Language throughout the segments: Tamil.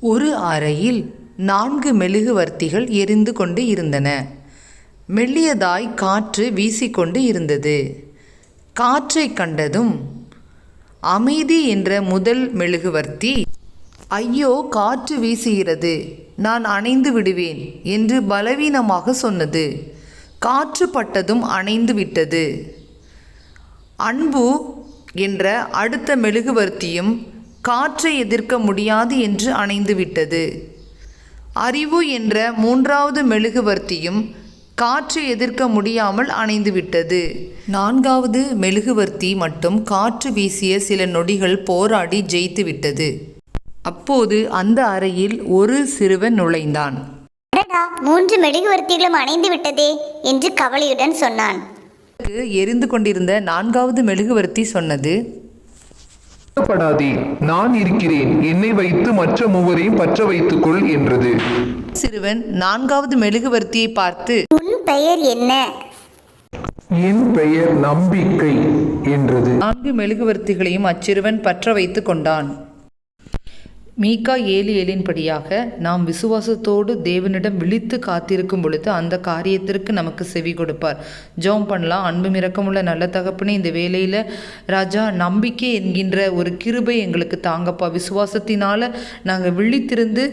ஒரு அறையில் நான்கு மெழுகுவர்த்திகள் எரிந்து கொண்டு இருந்தன. மெல்லியதாய் காற்று வீசிக்கொண்டு இருந்தது. காற்றைக் கண்டதும் அமைதி என்ற முதல் மெழுகுவர்த்தி ஐயோ காற்று வீசுகிறது நான் அணைந்து விடுவேன் என்று பலவீனமாக சொன்னது. காற்று பட்டதும் அணைந்து விட்டது. அன்பு என்ற அடுத்த மெழுகுவர்த்தியும் காற்றை எதிர்க்க முடியாது என்று அணைந்து விட்டது அறிவு என்ற மூன்றாவது மெழுகுவர்த்தியும் காற்றை எதிர்க்க முடியாமல் அணைந்து விட்டது நான்காவது மெழுகுவர்த்தி மட்டும் காற்று வீசிய சில நொடிகள் போராடி ஜெயித்து விட்டது அப்போது அந்த அறையில் ஒரு சிறுவன் நுழைந்தான். மூன்று மெழுகுவர்த்திகளும் அணைந்து விட்டதே என்று கவலையுடன் சொன்னான். எரிந்து கொண்டிருந்த நான்காவது மெழுகுவர்த்தி சொன்னது படாதே நான் இருக்கிறேன் என்னை வைத்து மற்ற மூவரையும் பற்ற வைத்துக்கொள் என்றது. சிறுவன் நான்காவது மெழுகுவர்த்தியை பார்த்து உன் பெயர் என்ன? என் பெயர் நம்பிக்கை என்றது. நான்கு மெழுகுவர்த்திகளையும் அச்சிறுவன் பற்ற வைத்து கொண்டான். மீகா ஏழு ஏழின்படியாக நாம் விசுவாசத்தோடு தேவனிடம் விழித்து காத்திருக்கும் பொழுது அந்த காரியத்திற்கு நமக்கு செவி கொடுப்பார். ஜோம் பண்ணலாம். அன்பு இரக்கமுள்ள நல்ல தகப்பனே இந்த வேலையில் ராஜா நம்பிக்கை என்கின்ற ஒரு கிருபை எங்களுக்கு தாங்கப்பா. விசுவாசத்தினால் நாங்கள் விழித்திருந்து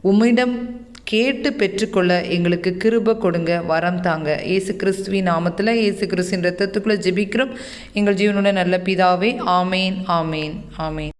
உம்மிடம் கேட்டு பெற்றுக்கொள்ள எங்களுக்கு கிருபை கொடுங்க வரம் தாங்க. இயேசு கிறிஸ்துவி நாமத்தில் இயேசு கிறிஸ்துவின் ரத்தத்துக்குள்ளே ஜெபிக்கிறோம். எங்கள் ஜீவனுடைய நல்ல பிதாவே ஆமேன் ஆமேன் ஆமேன்.